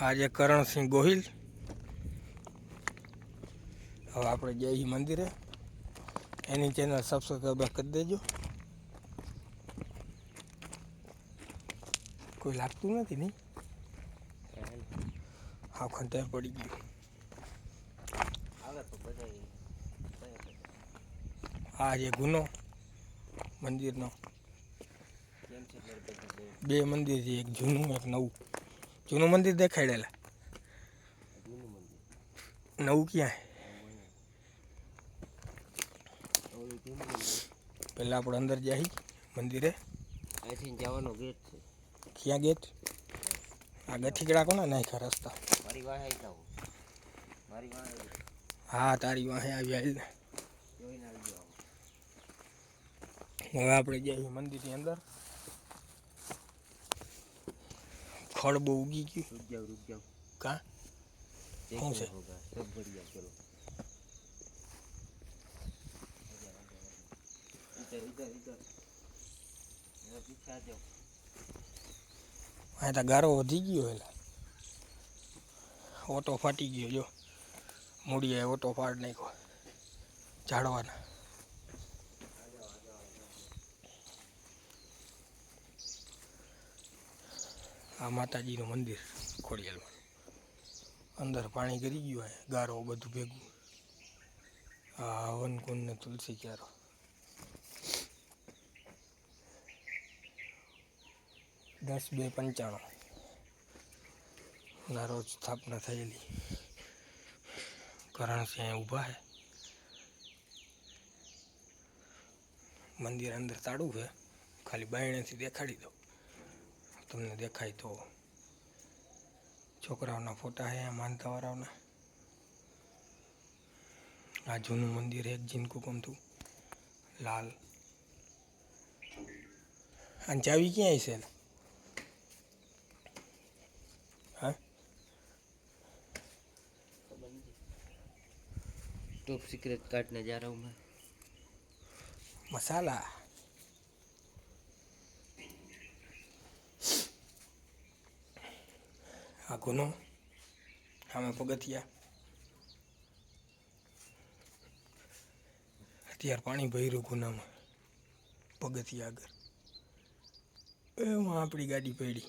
આજે કરણસિંહ ગોહિલ. હવે આપણે જઈએ મંદિરે. એની ચેનલ સબસ્ક્રાઈબ કરી દેજો. કોઈ લાગતું નથી નહીં? હા ખંતેર પડી ગયું. આ જે ગુનો મંદિરનો. બે મંદિર છે એક જૂનું એક નવું. જૂનું મંદિર દેખાડેલા. નવું ક્યાં? પહેલાં આપણે અંદર જઈ મંદિરે. અહીંથી જવાનો ગેટ છે. ક્યાં ગેટ આ ગઠીકડા કોને? નાખ્યા રસ્તા. મારી વાહે મારી વાહે હા તારી વાહે આવી આવી હવે આપણે જઈએ મંદિરની અંદર. ખડ બહુ ઉગી ગયું रुक जाओ रुक जाओ કાં कौन देखो से? होगा सब बढ़िया चलो इधर इधर इधर इधर पीछे आ जाओ અહીં તો ગારો વધી ગયો એટલે ઓટો ફાટી ગયો જો મૂડીએ ઓટો ફાડ નાખ્યો ઝાડવાના આ માતાજીનું મંદિર ખોડિયાલમાં. અંદર પાણી કરી ગયું હોય, ગારો બધું ભેગું. આ હવન કુંડ ને તુલસી ક્યારો. દસ બે પંચાણું. ના, રોજ સ્થાપના થયેલી. કરણસિંહ ઊભા છે. મંદિર અંદર તાળું છે. ખાલી બાયણેથી દેખાડી દો. તમને દેખાય તો છોકરાઓના ફોટા છે માનતાવાળાઓના. આ જૂનું મંદિર એક જીનકું ગમતું લાલ. અને ચાવી ક્યાંય છે? હા? ટોપ સિક્રેટ કાર્ડને જ્યારે મસાલા? ગુનો આમાં પગથિયા અત્યારે પાણી ભર્યું ગુનામાં. પગથિયા આગળ. એમાં આપણી ગાડી પડી.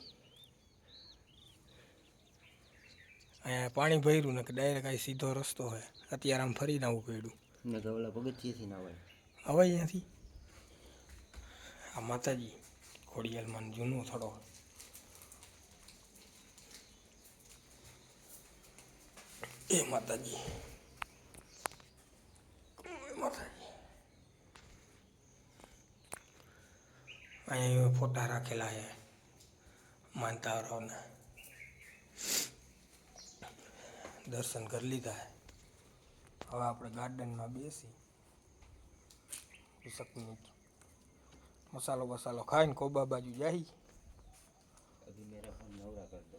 અહીંયા પાણી ભર્યું ને કે ડાયરેક્ટ અહીં સીધો રસ્તો હોય અત્યારે આમ ફરીને આવું પડ્યું. તો ઓલા પગથિયેથી ના હોય. હવે અહીંયાથી. આ માતાજી ખોડિયાલમાં જૂનો થોડો એ માતાજી. માતાજી. અહીંયા ફોટા રાખેલા છે માનતારાઓના દર્શન કરી લીધા હવે આપણે ગાર્ડનમાં બેસી. વીસક મિનિટ મસાલો બસાલો ખાઈને કોબા બાજુ જાય નવરા કરી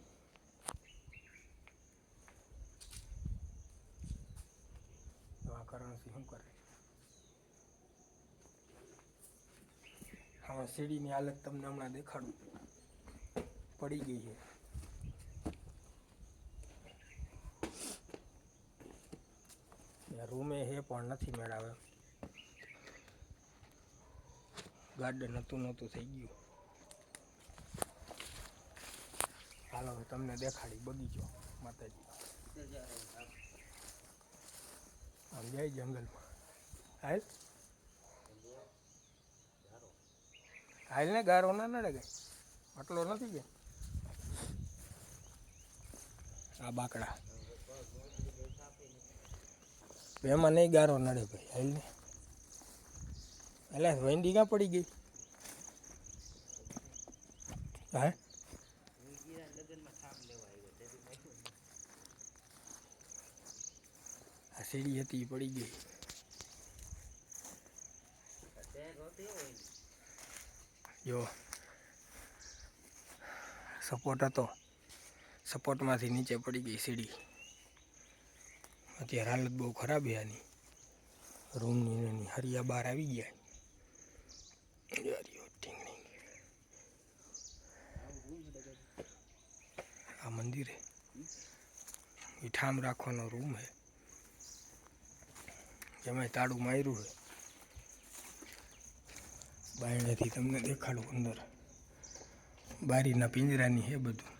કરવાનું શું કરે હવે સીડીની હાલત તમને હમણાં દેખાડું. પડી ગઈ છે. રૂમે હે પણ નથી મેળાવે. ગાર્ડન હતું નહોતું, થઈ ગયું. હાલો તમને દેખાડી બગીચો, માતાજી. આમ જાય જંગલમાં હાલ હાલ ને ગારો ના નડે ગઈ આટલો નથી કે આ બાકડા એમાં નહીં ગારો નડે ભાઈ હાલ ને એટલે વેંડી ક્યાં પડી ગઈ હા આ સીડી હતી, પડી ગઈ. જો. સપોર્ટ હતો. સપોર્ટમાંથી નીચે પડી ગઈ સીડી. અત્યારે હાલત બહુ ખરાબ છે આની. રૂમની એની. હરિયા બહાર આવી ગયા આ મંદિર. એ ઠામ રાખવાનો રૂમ છે. એમાં તાળું માર્યું છે. બાયણેથી તમને દેખાડું અંદર. બારીના પિંજરાની છે બધું.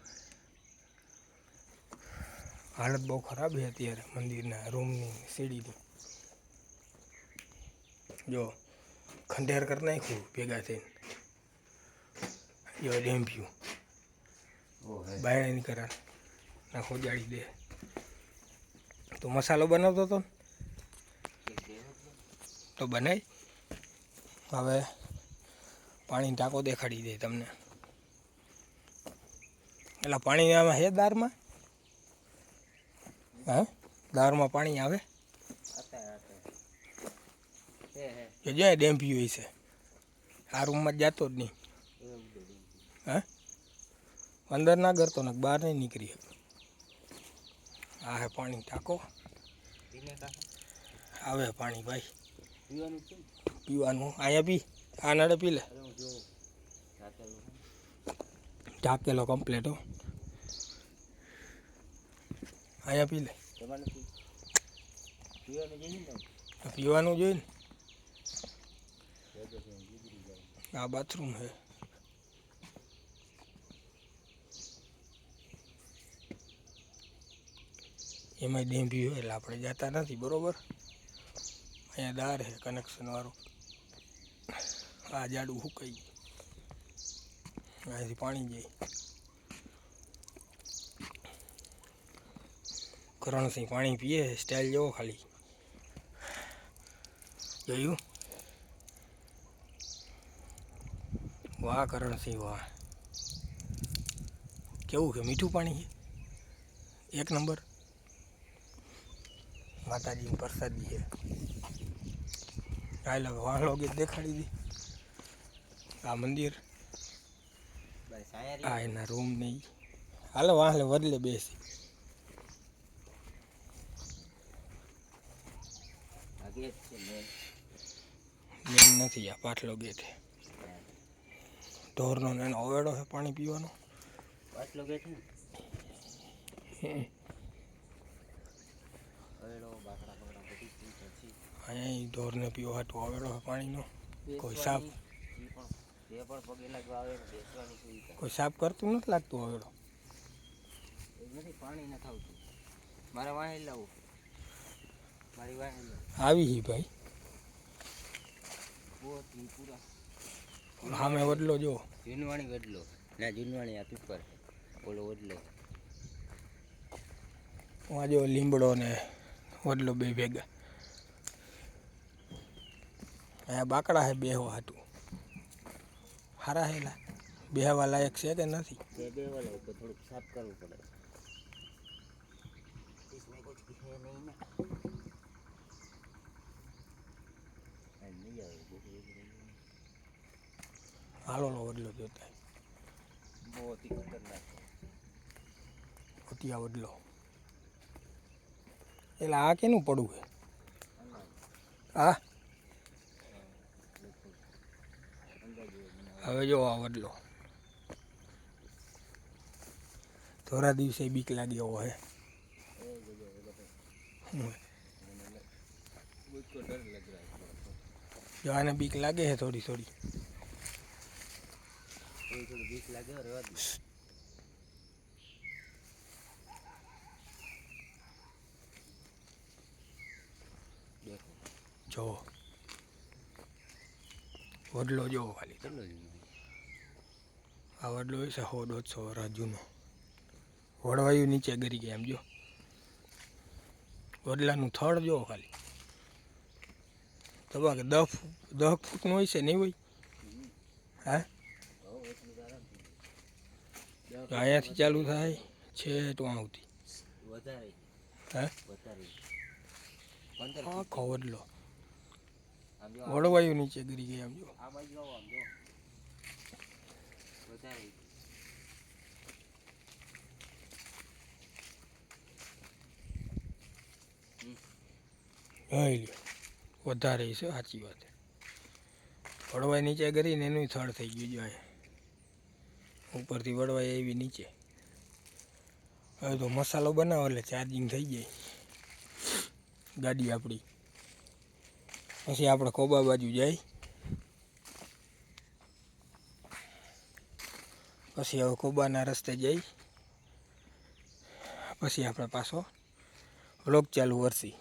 હાલત બહુ ખરાબ છે અત્યારે મંદિરના રૂમની સીડીની. જો ખંડેર કરી નાખ્યું ભેગા થઈને. જો ડેમ્પ્યું. ઓ હે. બાયણે નહીં કરા ના ખોજાડી દે. તો મસાલો બનાવતો હતો ને? તો બનાય હવે પાણી ટાંકો દેખાડી દે તમને. એટલે પાણી આમાં હે દારમાં? હા? દારમાં પાણી આવે? જ્યાં ડેમ્પી હોય છે. આ રૂમમાં જ જાતો જ નહીં. હા? અંદર ના કરતો ને બહાર નહીં નીકળી. આ હે પાણી ટાંકો. આવે પાણી ભાઈ. પીવાનું અહીંયા પી. આ નડે પી લે. ઢાકેલો કમ્પ્લેટ હો. અહીંયા પી લે. પીવાનું જોઈએ ને. આ બાથરૂમ છે. એમાં ડેમ્પી હોય એટલે આપણે જતા નથી બરોબર? અહીંયા દાર છે કનેક્શન વાળું. આ જાડું હુકાઈ ગયું. અહીંથી પાણી જાય. કરણસિંહ પાણી પીએ સ્ટાઇલ જેવો ખાલી. જોયું? વાહ કરણસિંહ વાહ. કેવું છે? મીઠું પાણી છે? એક નંબર. માતાજીની પ્રસાદી છે. હાલ હવે વાહલો ગીત દેખાડી દી. આ મંદિર. આ એના રૂમ નહીં હાલો વાહલે વદલે બેસી. મેન. નથી આ પાટલો ગેટ. ઢોરનો ને એનો ઓવેડો છે પાણી પીવાનો. પાછલો ગેટ છે ને? હમ. હવેડો, બાકડા બકડા બધી સુવિધા છે. અહીંયા ઢોરને પીવા હાટું આવેલો છે પાણીનો. કોઈ સાપ કોઈ સાફ કરતું નથી લાગતું આવેલો? નથી પાણી ન થાવતું. મારે વાહી લાવું. મારી વાહે આવી હી ભાઈ. પૂરા. સામે વડલો જો. જૂનવાણી વડલો. ના જૂનવાણી આ પીપર. ઓલો વડલો. વાંજો લીમડો ને વડલો બે ભેગા. અહીંયા બાકડા હે બેહવા હતું હારા હેલા બેહવા લાયક છે કે નથી? થોડુંક સાફ કરવું પડે. હાલો લો વડલો જોતા બહુ અતિ ખતરનાક અતિયા વડલો. એટલે આ કેનું પડવું છે હા? હવે જો આ વડલો. થોડા દિવસે બીક લાગ્યો એવો હે. જો આને બીક લાગે છે થોડી થોડી. બીક લાગે જો. વડલો જોવો ખાલી આ વડલો છે સો દોઢસો વર્ષ જૂનો વડવાયું નીચે ગરી ગયા એમ જો. વડલાનું થળ જો ખાલી. તબા કે દસ દહ ફૂટનું હોય છે નહીં હોય? હા? અહીંયાથી ચાલુ થાય છે તો આવતી હા? આખો વડલો. વડવાયું નીચે ગરી ગયા એમ જો. વધારે જોઈ વધારે છે, સાચી વાત. વડવાઈ નીચે કરીને એનું થળ થઈ ગયું જો ઉપરથી વડવાઈ આવી નીચે. હવે તો મસાલો બનાવો એટલે ચાર્જિંગ થઈ જાય. ગાડી આપણી પછી આપણે કોબા બાજુ જાય. પછી હવે કોબાના રસ્તે જઈ પછી આપણે પાછો વ્લોગ ચાલુ કરશી.